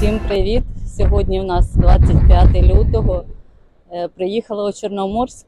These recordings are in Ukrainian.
Всім привіт! Сьогодні у нас 25 лютого. Е, Приїхала у Чорноморськ.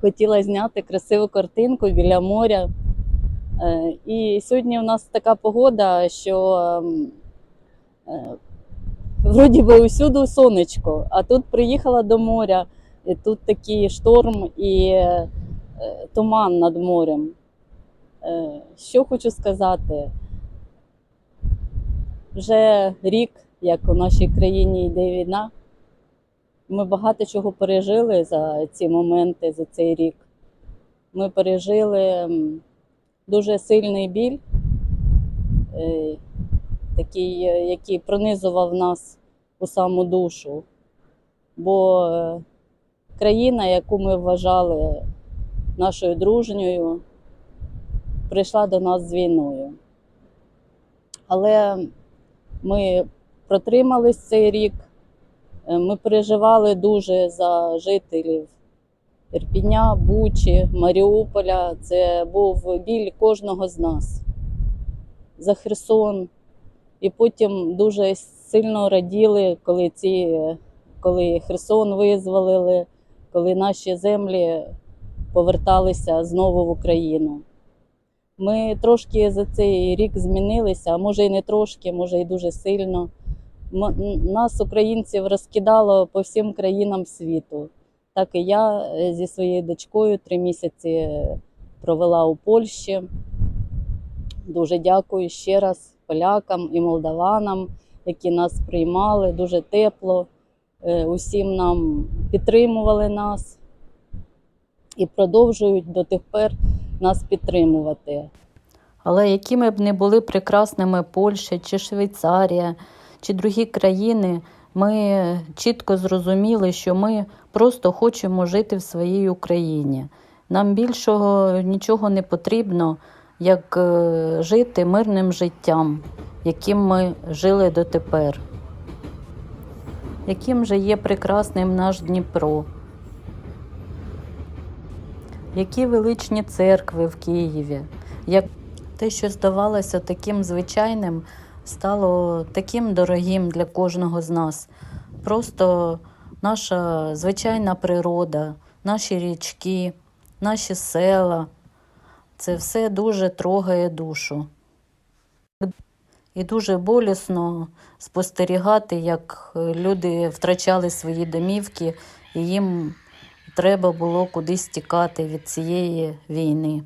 Хотіла зняти красиву картинку біля моря. Е, І сьогодні у нас така погода, що ем, е, вроді би усюди сонечко, а тут приїхала до моря, і тут такий шторм і туман над морем. Що хочу сказати? Вже рік, як у нашій країні йде війна, ми багато чого пережили за ці моменти, за цей рік. Ми пережили дуже сильний біль, е, такий, е, який пронизував нас у саму душу. Бо е, країна, яку ми вважали нашою дружньою, прийшла до нас з війною. Але ми протримались цей рік. Е, Ми переживали дуже за жителів Ірпіня, Бучі, Маріуполя. Це був біль кожного з нас за Херсон. І потім дуже сильно раділи, коли, ці, коли Херсон визволили, коли наші землі поверталися знову в Україну. Ми трошки за цей рік змінилися, а може і не трошки, може і дуже сильно. Нас, українців, розкидало по всім країнам світу. Так і я е, зі своєю дочкою три місяці провела у Польщі. Дуже дякую ще раз полякам і молдаванам, які нас приймали дуже тепло. Е, Усім нам підтримували нас і продовжують дотепер нас підтримувати. Але якими б не були прекрасними Польща чи Швейцарія чи другі країни, ми чітко зрозуміли, що ми просто хочемо жити в своїй Україні. Нам більшого нічого не потрібно, як е, жити мирним життям, яким ми жили дотепер. Яким же є прекрасним наш Дніпро. Які величні церкви в Києві, як те, що здавалося таким звичайним, стало таким дорогим для кожного з нас. Просто наша звичайна природа, наші річки, наші села це все дуже трогає душу. І дуже болісно спостерігати, як люди втрачали свої домівки, і їм треба було кудись тікати від цієї війни.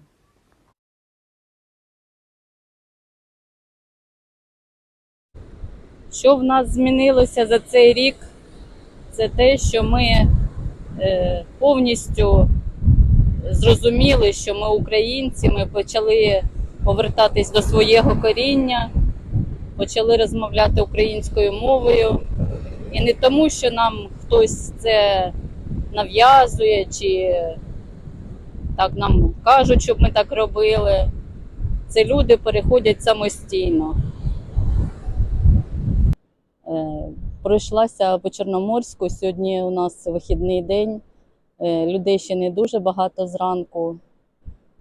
Що в нас змінилося за цей рік? Це те, що ми е, повністю зрозуміли, що ми українці, ми почали повертатись до свого коріння, почали розмовляти українською мовою. І не тому, що нам хтось це нав'язує, чи так нам кажуть, щоб ми так робили. Це люди переходять самостійно. Пройшлася по Чорноморську. Сьогодні у нас вихідний день. Е, Людей ще не дуже багато зранку.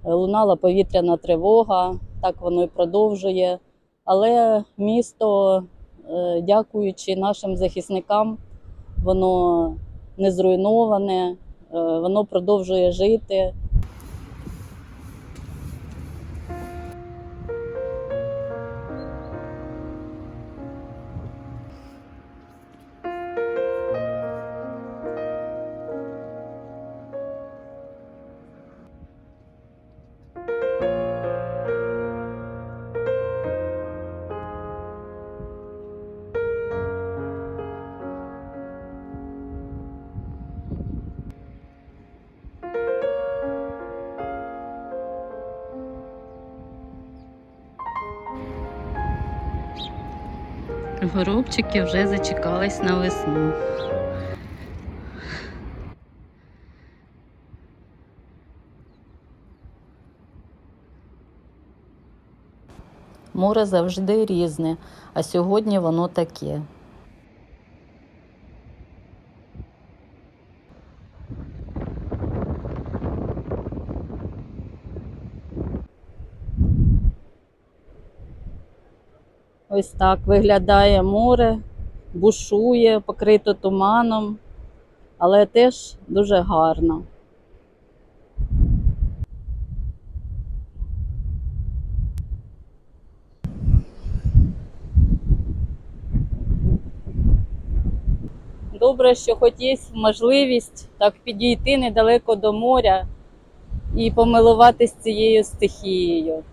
Е, Лунала повітряна тривога, так воно і продовжує. Але місто, е, дякуючи нашим захисникам, воно не зруйноване, воно продовжує жити. Горобчики вже зачекались на весну. Море завжди різне, а сьогодні воно таке. Ось так виглядає море бушує, покрито туманом, але теж дуже гарно. Добре, що хоч є можливість так підійти недалеко до моря і помилуватись цією стихією.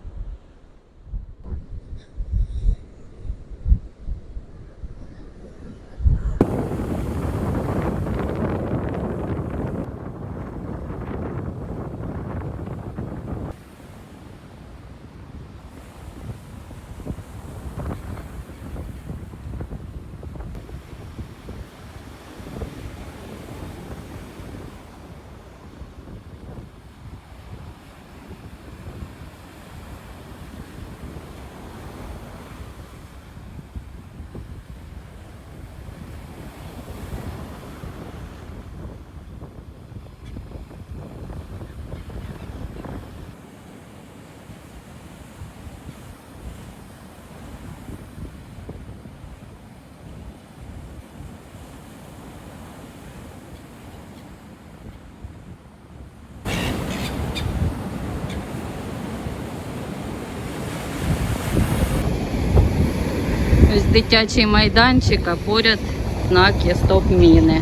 Ось дитячий майданчик, а поряд знаки стоп-міни.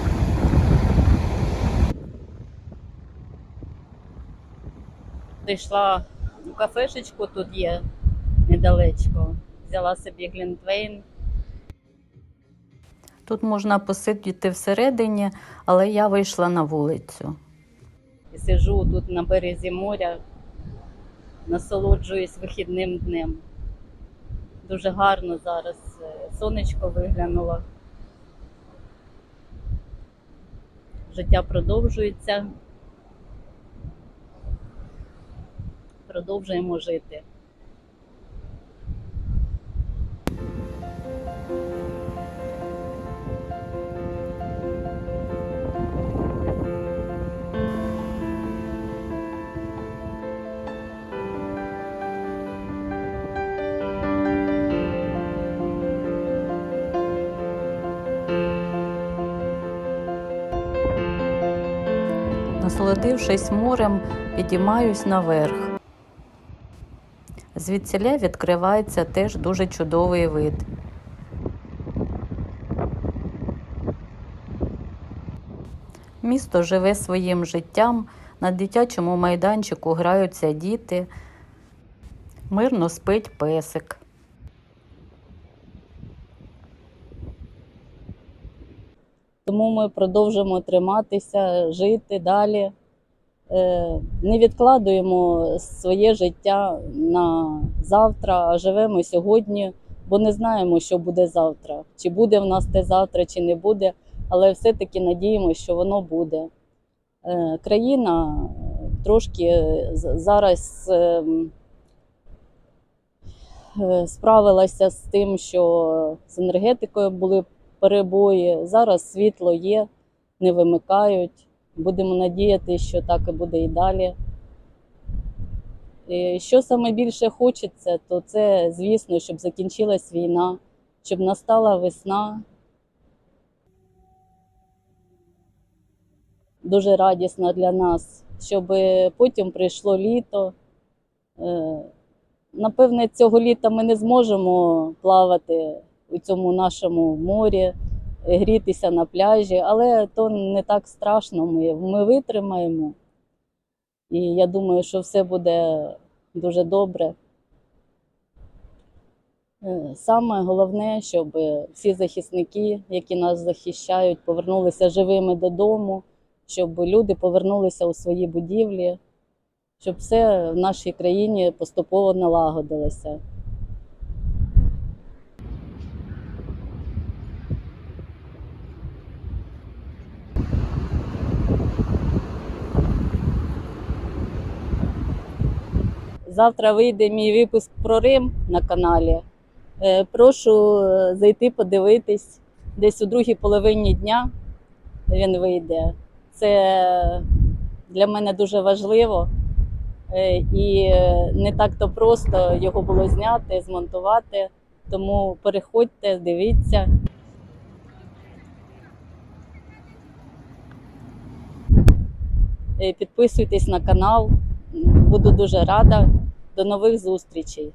Зайшла у кафешечку, тут є недалечко. Взяла собі глінтвейн. Тут можна посидіти всередині, але я вийшла на вулицю. сижу тут на березі моря, насолоджуюсь вихідним днем. Дуже гарно зараз е, сонечко виглянуло. Життя продовжується. Продовжуємо жити. Насолодившись морем, підіймаюсь наверх. Звідсіля відкривається теж дуже чудовий вид. Місто живе своїм життям, на дитячому майданчику граються діти, мирно спить песик. Тому ми продовжимо триматися, жити далі. Е, Не відкладуємо своє життя на завтра, а живемо сьогодні, бо не знаємо, що буде завтра. Чи буде в нас те завтра, чи не буде, але все-таки надіємося, що воно буде. Е, Країна трошки зараз ем, е, справилася з тим, що з енергетикою були перебої. Зараз світло є, не вимикають. Будемо надіятися, що так і буде і далі. І що саме більше хочеться, то це, звісно, щоб закінчилась війна, щоб настала весна. Дуже радісно для нас, щоб потім прийшло літо. Е, Напевне, цього літа ми не зможемо плавати у цьому нашому морі, грітися на пляжі, але то не так страшно. Ми, ми витримаємо. І я думаю, що все буде дуже добре. Е, Саме головне, щоб всі захисники, які нас захищають, повернулися живими додому, щоб люди повернулися у свої будівлі, щоб все в нашій країні поступово налагодилося. Завтра вийде мій випуск про Рим на каналі. Е, прошу е, зайти подивитись десь у другій половині дня він вийде. Це для мене дуже важливо е, і не так-то просто його було зняти, змонтувати. Тому переходьте, дивіться. Підписуйтесь на канал. Буду дуже рада. До нових зустрічей.